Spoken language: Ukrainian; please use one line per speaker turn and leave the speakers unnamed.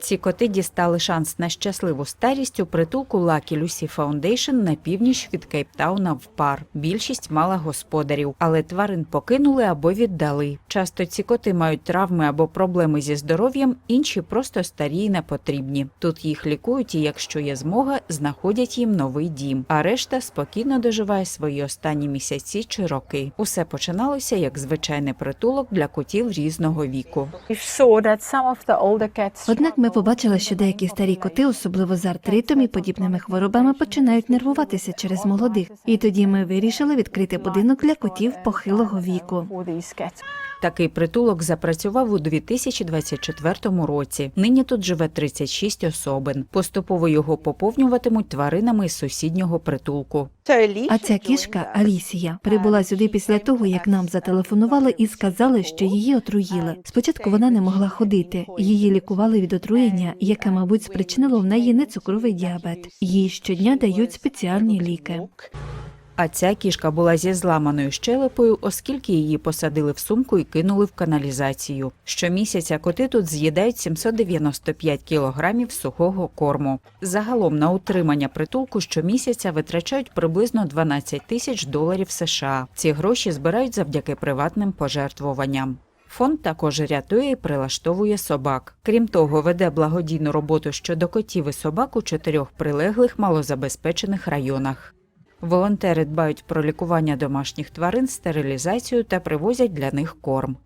Ці коти дістали шанс на щасливу старість у притулку Lucky Lucy Foundation на північ від Кейптауна в пар. Більшість мала господарів, але тварин покинули або віддали. Часто ці коти мають травми або проблеми зі здоров'ям, інші просто старі й непотрібні. Тут їх лікують і, якщо є змога, знаходять їм новий дім. А решта спокійно доживає свої останні місяці чи роки. Усе починалося як звичайний притулок для котів різного віку.
Однак ми побачили, що деякі старі коти, особливо з артритом і подібними хворобами, починають нервуватися через молодих. І тоді ми вирішили відкрити будинок для котів похилого віку.
Такий притулок запрацював у 2024 році. Нині тут живе 36 особин. Поступово його поповнюватимуть тваринами із сусіднього притулку.
А ця кішка Алісія прибула сюди після того, як нам зателефонували і сказали, що її отруїли. Спочатку вона не могла ходити. Її лікували від отруєння, яке, мабуть, спричинило в неї нецукровий діабет. Їй щодня дають спеціальні ліки.
А ця кішка була зі зламаною щелепою, оскільки її посадили в сумку і кинули в каналізацію. Щомісяця коти тут з'їдають 795 кілограмів сухого корму. Загалом на утримання притулку щомісяця витрачають приблизно 12 тисяч доларів США. Ці гроші збирають завдяки приватним пожертвуванням. Фонд також рятує і прилаштовує собак. Крім того, веде благодійну роботу щодо котів і собак у чотирьох прилеглих малозабезпечених районах. Волонтери дбають про лікування домашніх тварин, стерилізацію та привозять для них корм.